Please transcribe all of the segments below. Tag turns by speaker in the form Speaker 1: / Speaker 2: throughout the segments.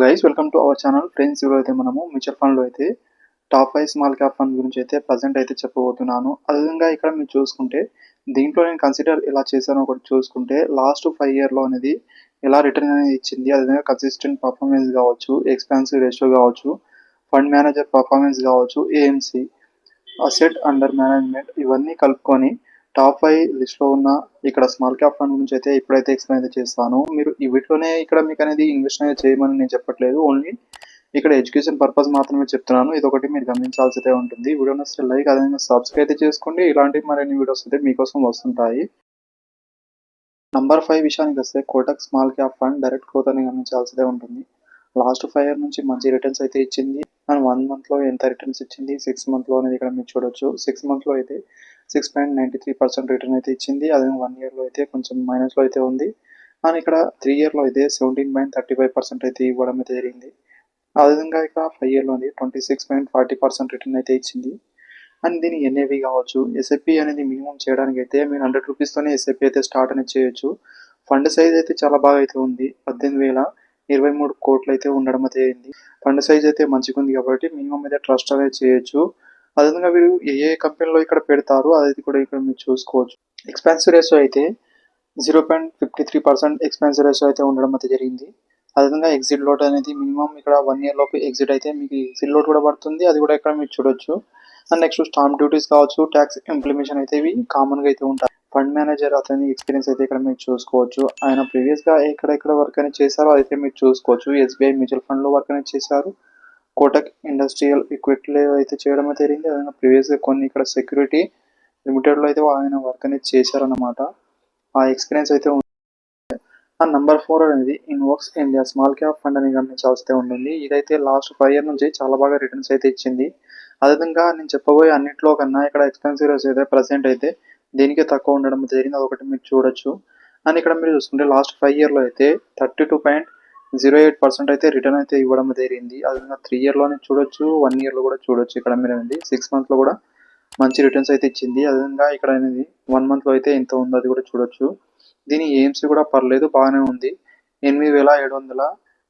Speaker 1: Guys welcome to our channel friends ఈరోజు అయితే మనము మ్యూచువల్ ఫండ్లో అయితే top five small cap fund గురించి అయితే ప్రజెంట్ అయితే చెప్పబోతున్నాను. అదేవిధంగా ఇక్కడ మీరు చూసుకుంటే దీంట్లో నేను కన్సిడర్ ఎలా చేశానో ఒకటి చూసుకుంటే లాస్ట్ ఫైవ్ ఇయర్లో అనేది ఎలా రిటర్న్ అనేది ఇచ్చింది అదేవిధంగా కన్సిస్టెంట్ పర్ఫార్మెన్స్ కావచ్చు ఎక్స్పాన్సివ్ రేషియో కావచ్చు ఫండ్ మేనేజర్ పర్ఫార్మెన్స్ కావచ్చు ఏఎంసీ అసెట్ అండర్ మేనేజ్మెంట్ ఇవన్నీ కలుపుకొని టాప్ ఫైవ్ లిస్ట్లో ఉన్న ఇక్కడ స్మాల్ క్యాప్ ఫండ్ గురించి అయితే ఇప్పుడైతే ఎక్స్ప్లెయిన్ అయితే చేస్తాను. మీరు ఈ వీటిలోనే ఇక్కడ మీకు అనేది ఇన్వెస్ట్ అనేది చేయమని నేను చెప్పట్లేదు. ఓన్లీ ఇక్కడ ఎడ్యుకేషన్ పర్పస్ మాత్రమే చెప్తున్నాను. ఇది ఒకటి మీరు గమనించాల్సి అయితే ఉంటుంది. వీడియో నచ్చితే లైక్ అదేవిధంగా సబ్స్క్రైబ్ అయితే చేసుకోండి. ఇలాంటి మరిన్ని వీడియోస్ అయితే మీకోసం వస్తుంటాయి. నంబర్ ఫైవ్ విషయానికి వస్తే Kotak small cap fund direct growth అని గమనించాల్సిదే ఉంటుంది. లాస్ట్ ఫైవ్ ఇయర్ నుంచి మంచి రిటర్న్స్ అయితే ఇచ్చింది. అండ్ వన్ మంత్లో ఎంత రిటర్న్స్ ఇచ్చింది? సిక్స్ మంత్లో అనేది ఇక్కడ మీరు చూడొచ్చు. సిక్స్ మంత్లో అయితే six point ninety three percent return అయితే ఇచ్చింది. అదే వన్ ఇయర్లో అయితే కొంచెం మైనస్లో అయితే ఉంది. అండ్ ఇక్కడ త్రీ ఇయర్లో అయితే seventeen point thirty five percent అయితే ఇవ్వడం అయితే జరిగింది. అదేవిధంగా ఇక్కడ ఫైవ్ ఇయర్లో ఉంది. Twenty six point forty percent return అయితే ఇచ్చింది. అండ్ దీని ఎన్ఏవి కావచ్చు ఎస్ఐపి అనేది మినిమం చేయడానికి అయితే మీరు హండ్రెడ్ రూపీస్తోనే ఎస్ఐపి అయితే స్టార్ట్ అనేది చేయొచ్చు. ఫండ్ సైజ్ అయితే చాలా బాగా అయితే ఉంది. పద్దెనిమిది వేల ఇరవై మూడు కోట్లు అయితే ఉండడం అయితే అయింది ఫండ్ సైజ్ అయితే మంచిగా ఉంది కాబట్టి మినిమం అయితే ట్రస్ట్ అనేది చేయొచ్చు. అదేవిధంగా మీరు ఏ ఏ కంపెనీలో ఇక్కడ పెడతారు అది కూడా ఇక్కడ మీరు చూసుకోవచ్చు. ఎక్స్పెన్స్ రేషియో అయితే zero point fifty three percent expense ratio అయితే ఉండడం అయితే జరిగింది. అదేవిధంగా ఎగ్జిట్ లోడ్ అనేది మినిమం ఇక్కడ వన్ ఇయర్ లోపు ఎగ్జిట్ అయితే మీకు ఎగ్జిట్ లోడ్ కూడా పడుతుంది. అది కూడా ఇక్కడ మీరు చూడొచ్చు. అండ్ నెక్స్ట్ స్టాంప్ డ్యూటీస్ కావచ్చు ట్యాక్స్ ఇంప్లిమేషన్ అయితే ఇవి కామన్గా అయితే ఉంటాయి. ఫండ్ మేనేజర్ అతని ఎక్స్పీరియన్స్ అయితే ఇక్కడ మీరు చూసుకోవచ్చు. ఆయన ప్రీవియస్గా ఎక్కడెక్కడ వర్క్ అనేది చేశారో అయితే మీరు చూసుకోవచ్చు. ఎస్బీఐ మ్యూచువల్ ఫండ్లో వర్క్ అనేది చేశారు. కోటక్ ఇండస్ట్రియల్ ఈక్విటీలో అయితే చేయడం అయితే జరిగింది అదే ప్రీవియస్గా కొన్ని ఇక్కడ సెక్యూరిటీ లిమిటెడ్లో అయితే ఆయన వర్క్ అనేది చేశారన్నమాట. ఆ ఎక్స్పీరియన్స్ అయితే ఉంది. ఆ నంబర్ ఫోర్ అనేది Invesco India small cap fund అని గమనించాల్సి ఉంటుంది. ఇదైతే లాస్ట్ ఫైవ్ ఇయర్ నుంచి చాలా బాగా రిటర్న్స్ అయితే ఇచ్చింది. అదేవిధంగా నేను చెప్పబోయే అన్నింటిలో కన్నా ఇక్కడ ఎక్స్పెన్సివ్ రేస్ అయితే ప్రజెంట్ అయితే దీనికి తక్కువ ఉండడం జరిగింది. అదొకటి మీరు చూడొచ్చు. అండ్ ఇక్కడ మీరు చూసుకుంటే లాస్ట్ ఫైవ్ ఇయర్లో అయితే thirty two point zero eight percent అయితే రిటర్న్ అయితే ఇవ్వడం జరిగింది. అదేవిధంగా త్రీ ఇయర్లోనే చూడొచ్చు వన్ ఇయర్లో కూడా చూడొచ్చు ఇక్కడ మీరు అనేది సిక్స్ మంత్లో కూడా మంచి రిటర్న్స్ అయితే ఇచ్చింది. అదేవిధంగా ఇక్కడ అనేది వన్ మంత్లో అయితే ఎంత ఉందో అది కూడా చూడొచ్చు. దీని ఎయిమ్స్ కూడా పర్లేదు బాగానే ఉంది. ఎనిమిది వేల ఏడు వందల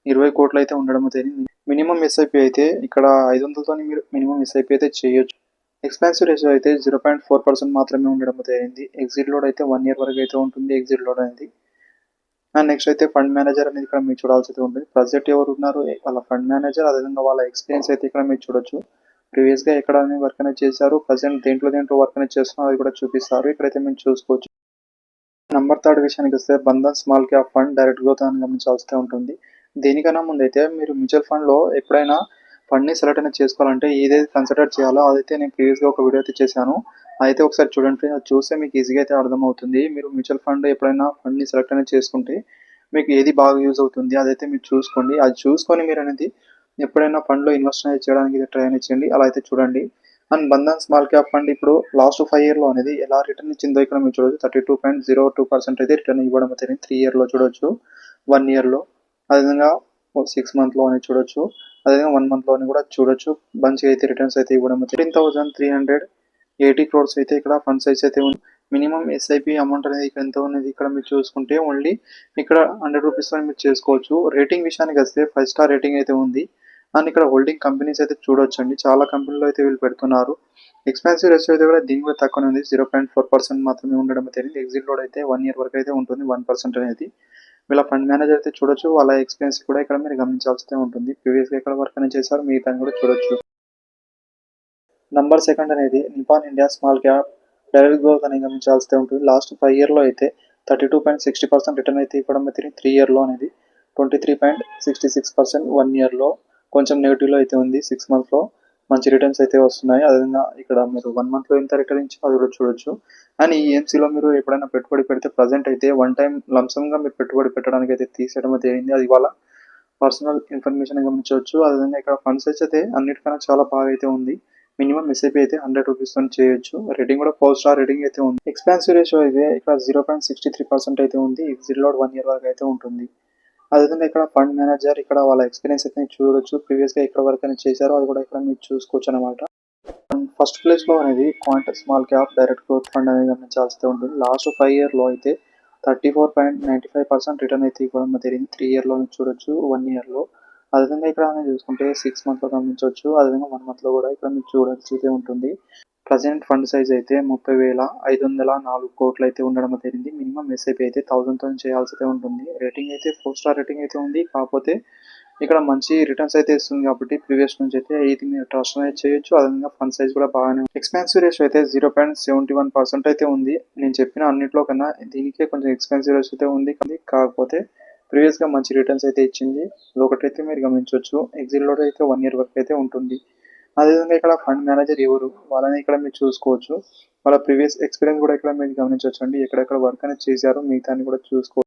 Speaker 1: ఇరవై కోట్లు అయితే ఉండడం జరిగింది. మినిమం ఎస్ఐపి అయితే ఇక్కడ ఐదు వందలతో మీరు మినిమం ఎస్ఐపి అయితే చేయొచ్చు. ఎక్స్పెన్సివ్ రేషియో అయితే జీరో పాయింట్ ఫోర్ పర్సెంట్ మాత్రమే ఉండడం జరిగింది. ఎగ్జిట్ లోడ్ అయితే వన్ ఇయర్ వరకు అయితే ఉంటుంది. ఎగ్జిట్ లోడ్ అనేది అండ్ నెక్స్ట్ అయితే ఫండ్ మేనేజర్ అనేది ఇక్కడ మీరు చూడాల్సి అయితే ఉంటుంది. ప్రజెంట్ ఎవరు ఉన్నారు? వాళ్ళ ఫండ్ మేనేజర్ అదేవిధంగా వాళ్ళ ఎక్స్పీరియన్స్ అయితే ఇక్కడ మీరు చూడొచ్చు. ప్రీవియస్గా ఎక్కడ వర్క్ అనేది చేశారు ప్రజెంట్ దేంట్లో దేంట్లో వర్క్ అనేది చేస్తున్నారు అది కూడా చూపిస్తారు. ఇక్కడైతే మేము చూసుకోవచ్చు. నంబర్ థర్డ్ విషయానికి వస్తే Bandhan small cap fund direct growth అని గమనించాల్సి ఉంటుంది. దీనికన్నా ముందు అయితే మీరు మ్యూచువల్ ఫండ్లో ఎప్పుడైనా ఫండ్ని సెలెక్ట్ అనేది చేసుకోవాలంటే ఏదైతే కన్సిడర్ చేయాలో అదైతే నేను ప్రీవియస్గా ఒక వీడియో అయితే చేశాను. అయితే ఒకసారి చూడండి అది చూస్తే మీకు ఈజీగా అయితే అర్థమవుతుంది. మీరు మ్యూచువల్ ఫండ్ ఎప్పుడైనా ఫండ్ని సెలెక్ట్ అనేది చేసుకుంటే మీకు ఏది బాగా యూజ్ అవుతుంది అదైతే మీరు చూసుకోండి. అది చూసుకొని మీరు అనేది ఎప్పుడైనా ఫండ్లో ఇన్వెస్ట్ అనేది చేయడానికి ట్రై అనేది చేయండి. అలా అయితే చూడండి. And Bandhan small cap fund ఇప్పుడు లాస్ట్ ఫైవ్ ఇయర్లో అనేది ఎలా రిటర్న్ ఇచ్చిందో ఇక్కడ మీరు చూడొచ్చు. Thirty two point zero two percent అయితే రిటర్న్ ఇవ్వడం అయితే త్రీ ఇయర్లో చూడొచ్చు. వన్ ఇయర్లో అదేవిధంగా సిక్స్ మంత్లో అని చూడొచ్చు. అదేవిధంగా వన్ మంత్లోని కూడా చూడొచ్చు. మంచిగా అయితే రిటర్న్స్ అయితే ఇవ్వడం thirteen thousand three hundred eighty crores అయితే ఇక్కడ ఫండ్ సైజ్ అయితే ఉంది మినిమం ఎస్ఐపి అమౌంట్ అనేది ఇక్కడ ఎంత ఉన్నది ఇక్కడ మీరు చూసుకుంటే ఓన్లీ ఇక్కడ హండ్రెడ్ రూపీస్తో మీరు చేసుకోవచ్చు. రేటింగ్ విషయానికి వస్తే ఫైవ్ స్టార్ రేటింగ్ అయితే ఉంది. అండ్ ఇక్కడ హోల్డింగ్ కంపెనీస్ అయితే చూడొచ్చండి. చాలా కంపెనీలు అయితే వీళ్ళు పెడుతున్నారు. ఎక్స్పెన్సివ్ రేషియో అయితే కూడా దీని కూడా తక్కువనే ఉంది. జీరో పాయింట్ ఫోర్ పర్సెంట్ మాత్రమే ఉండడం తెలియదు ఎగ్జిట్ లోడ్ అయితే వన్ ఇయర్ వరకు అయితే ఉంటుంది. వన్ పర్సెంట్ అనేది. వీళ్ళ ఫండ్ మేనేజర్ అయితే చూడొచ్చు. వాళ్ళ ఎక్స్పీరియన్స్ కూడా ఇక్కడ మీరు గమనించాల్సి ఉంటుంది. ప్రీవియస్గా ఇక్కడ వర్క్ అనేది చేశారు దాన్ని కూడా చూడొచ్చు. నంబర్ సెకండ్ అనేది Nippon India small cap direct growth అని గమనించాల్సి ఉంటుంది. లాస్ట్ ఫైవ్ ఇయర్లో అయితే thirty two point sixty percent return అయితే ఇవ్వడం అయితే త్రీ ఇయర్లో అనేది twenty three point sixty six percent one ఇయర్లో కొంచెం నెగిటివ్లో అయితే ఉంది. సిక్స్ మంత్స్లో మంచి రిటర్న్స్ అయితే వస్తున్నాయి. అదేవిధంగా ఇక్కడ మీరు వన్ మంత్లో ఎంత రిటర్న్ ఇచ్చి అది కూడా చూడొచ్చు. అండ్ ఈ ఏఎంసీలో మీరు ఎప్పుడైనా పెట్టుబడి పెడితే ప్రజెంట్ అయితే వన్ టైం లంసంగా మీరు పెట్టుబడి పెట్టడానికి అయితే తీసేయడం అయితే అయింది అది వాళ్ళ పర్సనల్ ఇన్ఫర్మేషన్ గమనించవచ్చు. అదేవిధంగా ఇక్కడ ఫండ్స్ అయితే అన్నిటికన్నా చాలా బాగా అయితే ఉంది. మినిమం ఎస్ఐపి అయితే హండ్రెడ్ రూపీస్తో చేయొచ్చు. రేటింగ్ కూడా ఫోర్ స్టార్ రేటింగ్ అయితే ఉంది. ఎక్స్పెన్సివ్ రేషియో అయితే ఇక్కడ zero point sixty three percent అయితే ఉంది. ఎగ్జిట్ లోడ్ వన్ ఇయర్ వరకు అయితే ఉంటుంది. అదేవిధంగా ఇక్కడ ఫండ్ మేనేజర్ ఇక్కడ వాళ్ళ ఎక్స్పీరియన్స్ అయితే చూడొచ్చు. ప్రీవియస్గా ఇక్కడ వరకు అయితే చేశారో అది కూడా ఇక్కడ మీరు చూసుకోవచ్చు అనమాట ఫస్ట్ ప్లేస్లో అనేది Quant small cap direct growth fund అనేది గమనించాల్సి ఉంటుంది. లాస్ట్ ఫైవ్ ఇయర్లో అయితే thirty four point ninety five percent return అయితే ఇవ్వడం జరిగింది. త్రీ ఇయర్లో చూడొచ్చు. వన్ ఇయర్లో అదేవిధంగా ఇక్కడ మనం చూసుకుంటే సిక్స్ మంత్లో గమనించవచ్చు. అదేవిధంగా వన్ మంత్లో కూడా ఇక్కడ మీరు చూడాల్సి అయితే ఉంటుంది. ప్రజెంట్ ఫండ్ సైజ్ అయితే ముప్పై వేల ఐదు వందల నాలుగు కోట్లు అయితే ఉండడం జరిగింది. మినిమం ఎస్ఐపి అయితే థౌసండ్తో చేయాల్సి అయితే ఉంటుంది. రేటింగ్ అయితే ఫోర్ స్టార్ రేటింగ్ అయితే ఉంది. కాకపోతే ఇక్కడ మంచి రిటర్న్స్ అయితే ఇస్తుంది కాబట్టి ప్రీవియస్ నుంచి అయితే ఇది మీరు ట్రస్ట్ అనేది చేయొచ్చు. అదేవిధంగా ఫండ్ సైజ్ కూడా బాగానే ఎక్స్పెన్సివ్ రేషియో అయితే zero point seventy one percent అయితే ఉంది. నేను చెప్పిన అన్నింటిలో కన్నా దీనికే కొంచెం ఎక్స్పెన్సివ్ రేషియో అయితే ఉంది. కాకపోతే ప్రీవియస్గా మంచి రిటర్న్స్ అయితే ఇచ్చింది. ఒకటైతే మీరు గమనించవచ్చు. ఎగ్జిట్లో అయితే వన్ ఇయర్ వరకు అయితే ఉంటుంది. అదేవిధంగా ఇక్కడ ఫండ్ మేనేజర్ ఎవరు? వాళ్ళని ఇక్కడ మీరు చూసుకోవచ్చు. వాళ్ళ ప్రీవియస్ ఎక్స్పీరియన్స్ కూడా ఇక్కడ మీరు గమనించవచ్చు అండి. ఎక్కడెక్కడ వర్క్ అనేది చేశారో మిగతాన్ని కూడా చూసుకోవచ్చు.